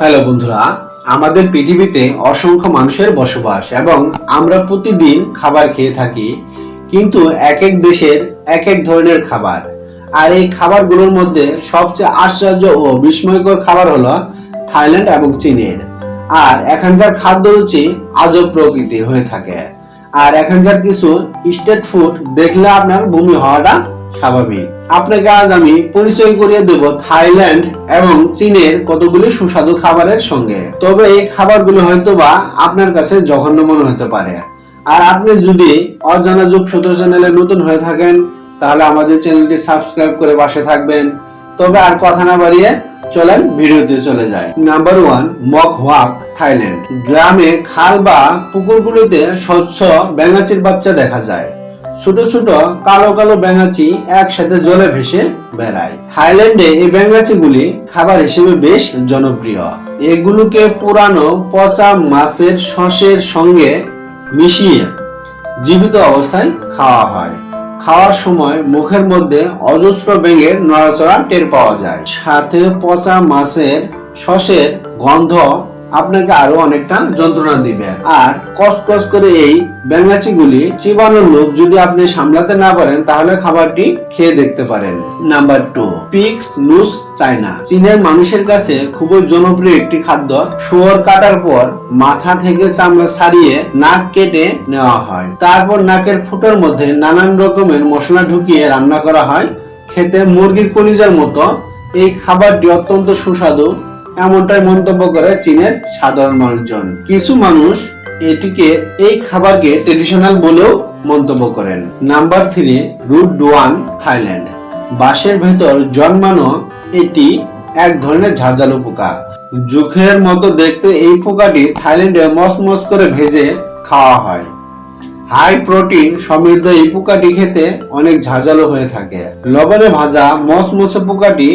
Hello বন্ধুরা, আমাদের পৃথিবীতে অসংখ্য মানুষের বসবাস এবং আমরা প্রতিদিন খাবার খেয়ে থাকি, কিন্তু এক এক দেশের এক এক ধরনের খাবার। আর এই খাবারগুলোর মধ্যে সবচেয়ে আশ্চর্য ও বিস্ময়কর খাবার হলো থাইল্যান্ড এবং চীনের। আর এখানকার খাদ্য রুচি আজব প্রকৃতির হয়ে থাকে। আর এখানকার কিছু স্টেট ফুড দেখলে আপনার বমি হওয়াটা স্বাভাবিক। আপনাকে আজ আমি পরিচয় করিয়ে দেব থাইল্যান্ড এবং চীনের কতগুলি সুস্বাদু খাবারের সঙ্গে। তবে এই খাবারগুলো হয়তো বা আপনার কাছে জঘন্য মনে হতে পারে। আর আপনি যদি অজানা যুগ সূত্র চ্যানেলে নতুন হয়ে থাকেন, তাহলে আমাদের চ্যানেলটি সাবস্ক্রাইব করে পাশে থাকবেন। তবে আর কথা না বাড়িয়ে চলেন ভিডিওতে চলে যায় নাম্বার ওয়ান মক হোয়াক থাইল্যান্ড। গ্রামে খাল বা পুকুরগুলোতে স্বচ্ছ ব্যাঙাচির বাচ্চা দেখা যায়। ছোট ছোট কালো কালো ব্যাঙাচি একসাথে জলে ভেসে বেড়ায়। থাইল্যান্ডে এই ব্যাঙাচিগুলি খাবার হিসেবে বেশ জনপ্রিয়। এগুলোকে পুরানো পচা মাছের শসের সঙ্গে মিশিয়ে জীবিত অবস্থায় খাওয়া হয়। খাওয়ার সময় মুখের মধ্যে অজস্র ব্যাঙের নড়াচড়া টের পাওয়া যায়। সাথে পচা মাছের শসের গন্ধ আপনাকে আরও অনেকটা যন্ত্রণা দিবে। আর কসকস করে এই ব্যাঙাচিগুলি চিবানোর লোভ যদি আপনি সামলাতে না পারেন, তাহলে খাবারটি খেয়ে দেখতে পারেন। নাম্বার টু পিক্স নুস চায়না। চীনের মানুষের কাছে খুবই জনপ্রিয় একটি খাদ্য। শুয়োর কাটার পর মাথা থেকে চামড়া ছাড়িয়ে নাক কেটে নেওয়া হয়। তারপর নাকের ফুটোর মধ্যে নানান রকমের মশলা ঢুকিয়ে রান্না করা হয়। খেতে মুরগির কলিজার মতো। এই খাবারটি অত্যন্ত সুস্বাদু এমনটাই মন্তব্য করে চীনের সাধারণ মানুষজন। কিছু মানুষ এটিকে এই খাবারকে ট্রেডিশনাল বলেও মন্তব্য করেন। নাম্বার থ্রি রুট ডোয়ান থাইল্যান্ড বাঁশের ভেতর জন্মানো এটি এক ধরনের ঝাঁঝালো পোকা। জুখের মতো দেখতে এই পোকাটি থাইল্যান্ডে মসমস করে ভেজে খাওয়া হয়। হাই প্রোটিন সমৃদ্ধ এই পোকাটি খেতে অনেক ঝাঁঝালো হয়ে থাকে। লবণে ভাজা মসমসে পোকাটি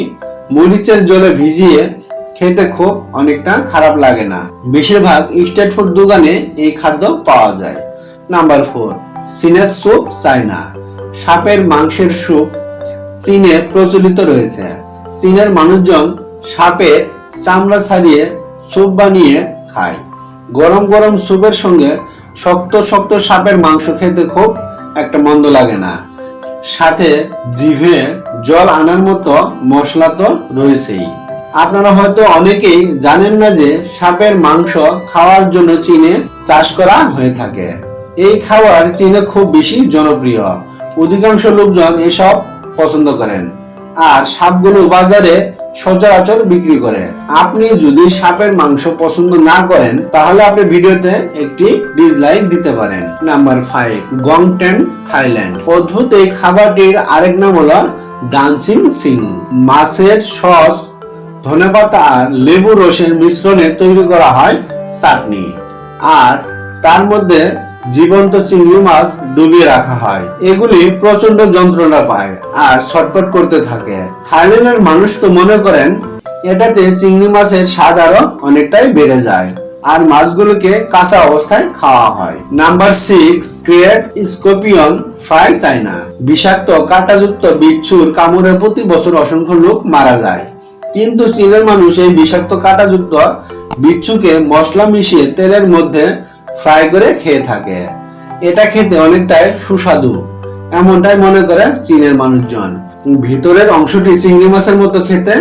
মরিচের জলে ভিজিয়ে খেতে খুব অনেকটা খারাপ লাগে না। বেশিরভাগ স্ট্রিট ফুড দোকানে এই খাদ্য পাওয়া যায়। Number four snake soup China. সাপের মাংসের স্যুপ চীনে প্রচলিত রয়েছে। চীনের মানুষজন সাপের চামড়া ছাড়িয়ে স্যুপ বানিয়ে খায়। গরম গরম স্যুপের সঙ্গে শক্ত শক্ত সাপের মাংস খেতে খুব একটা মন্দ লাগে না। সাথে জিভে জল আনার মতো মশলা তো রয়েছেই। আপনারা হয়তো অনেকেই জানেন না যে সাপের মাংস খাওয়ার জন্য চীনে চাষ করা হয়ে থাকে। এই খাবার চীনে খুব বেশি জনপ্রিয়। অধিকাংশ লোকজন এসব পছন্দ করেন আর সাপগুলো বাজারে সচরাচর বিক্রি করে। আপনি যদি সাপের মাংস পছন্দ না করেন, তাহলে আপনি ভিডিওতে একটি ডিসলাইক দিতে পারেন। নাম্বার ফাইভ গংটেন থাইল্যান্ড অদ্ভুত এই খাবারটির আরেক নাম হলো ডান্সিং সিং। মাছের সস ধনেপাতা আর লেবু রসের মিশ্রণে তৈরি করা হয় চাটনি। আর তার মধ্যে জীবন্ত চিংড়ি মাছ ডুবিয়ে রাখা হয়। এগুলি প্রচণ্ড যন্ত্রণা পায় আর ছটপট করতে থাকে। থাইল্যান্ডের মানুষ তো মনে করেন, এটাতে চিংড়ি মাছের স্বাদ আরও অনেকটাই বেড়ে যায় আর মাছগুলোকে কাঁচা অবস্থায় খাওয়া হয়। Number six create scorpion fry China বিষাক্ত কাঁটাযুক্ত বিচ্ছুর কামড়ে প্রতি বছর অসংখ্য লোক মারা যায়। কিন্তু চীনের মানুষ এই বিষাক্ত কাঁটাযুক্ত বিচ্ছুকে মশলা মিশিয়ে তেলের মধ্যে ফ্রাই করে খেয়ে থাকে। এটা খেতে অনেকটাই সুস্বাদু, এমনটাই মনে করে চীনের মানুষজন। ভিতরের অংশটি চিংড়ি মাছের মতো খেতে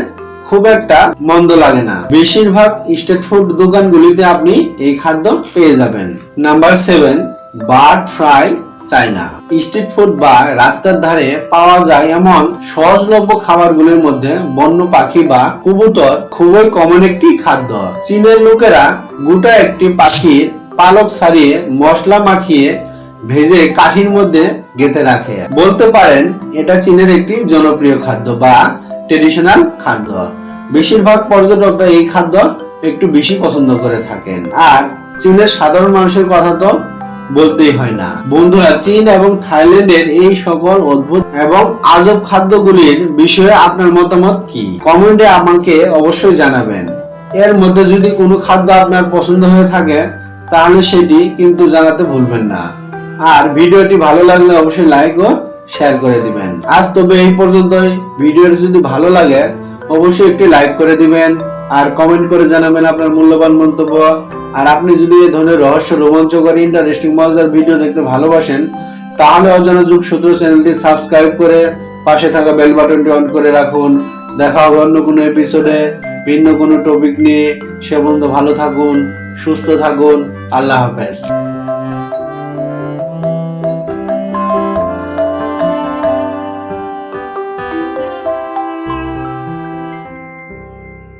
খুব একটা মন্দ লাগে না। বেশিরভাগ স্ট্রিট ফুড দোকানগুলিতে আপনি এই খাদ্য পেয়ে যাবেন। Number seven bird fry China street food বা রাস্তার ধারে পাওয়া যায় এমন সহজলভ্য খাবারগুলির মধ্যে বন্য পাখি বা কবুতর খুবই কমন একটি খাদ্য। চীনের লোকেরা গোটা একটি পাখির পালক ছাড়িয়ে মশলা মাখিয়ে ভেজে কাঠির মধ্যে গেঁথে রাখে। বলতে পারেন, এটা চীনের একটি জনপ্রিয় খাদ্য বা ট্রেডিশনাল খাদ্য। বেশিরভাগ পর্যটকরা এই খাদ্য একটু বেশি পছন্দ করে থাকেন। আর চীনের সাধারণ মানুষের কথা তো বলতেই হয় না। বন্ধুরা, চীন এবং থাইল্যান্ডের এই সকল অদ্ভুত এবং আজব খাদ্যগুলির বিষয়ে আপনার মতামত কি? কমেন্টে আমাকে অবশ্যই জানাবেন। এর মধ্যে যদি কোনো খাদ্য আপনার পছন্দ হয়ে থাকে, তাহলে সেটি কিন্তু জানাতে ভুলবেন না। আর ভিডিওটি ভালো লাগলে অবশ্যই লাইক ও শেয়ার করে দিবেন। আজ তবে এই পর্যন্তই। ভিডিওটি যদি ভালো লাগে, অবশ্যই একটি লাইক করে দিবেন। আর কমেন্ট করে জানাবেন আপনার মূল্যবান মন্তব্য। আর আপনি যদি এই ধরনের রহস্য রোমাঞ্চকর ইন্টারেস্টিং মজার ভিডিও দেখতে ভালোবাসেন, তাহলে অজানা যুগ সূত্র চ্যানেলটি সাবস্ক্রাইব করে পাশে থাকা বেল বাটনটি অন করে রাখুন। দেখা হবে অন্য কোনো এপিসোডে ভিন্ন কোনো টপিক নিয়ে। সে পর্যন্ত ভালো থাকুন, সুস্থ থাকুন, আল্লাহ হাফেজ।